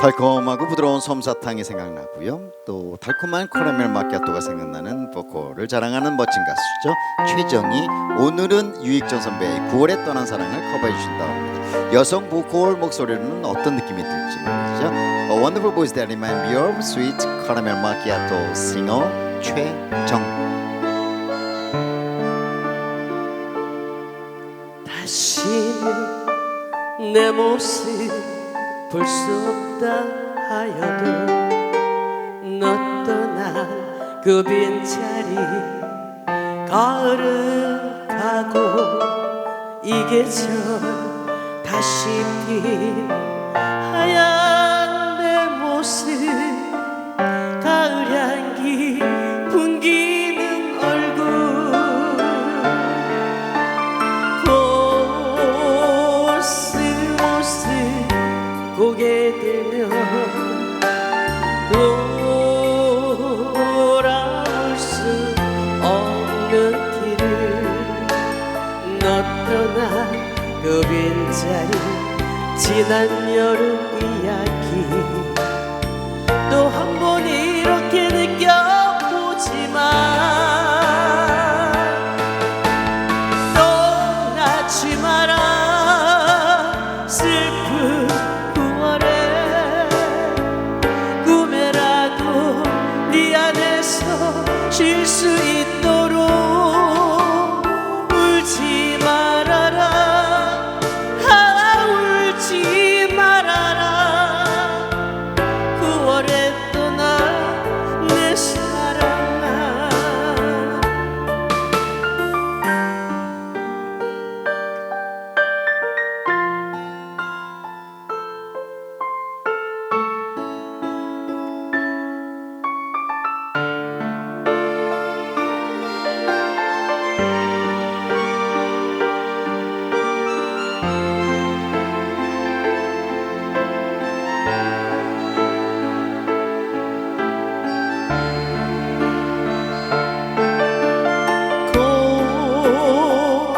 달콤하고 부드러운 솜사탕이 생각나고요. 또 달콤한 카라멜 마키아토가 생각나는 보컬을 자랑하는 멋진 가수죠. 최정희 오늘은 유익전 선배의 9월에 떠난 사랑을 커버해 주신다고 합니다. 여성 보컬 목소리로는 어떤 느낌이 들지 말이죠. A wonderful voice that remind me of sweet caramel macchiato singer 최정. 다시는 내 모습 볼 수 없다 하여도 너 떠난 그 빈자리 가을은 가고 이 계절 다시 핀 하얀 돌아올 수 없는 길을 너 떠난 그 빈자리 지난 여름 이야기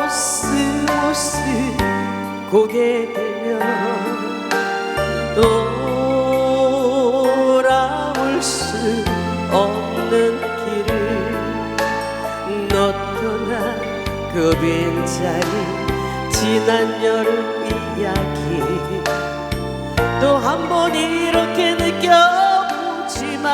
코스모스 고개 들면 돌아올 수 없는 길을 너 떠난 그 빈자리 지난 여름 이야기 또 한 번 이렇게 느껴보지만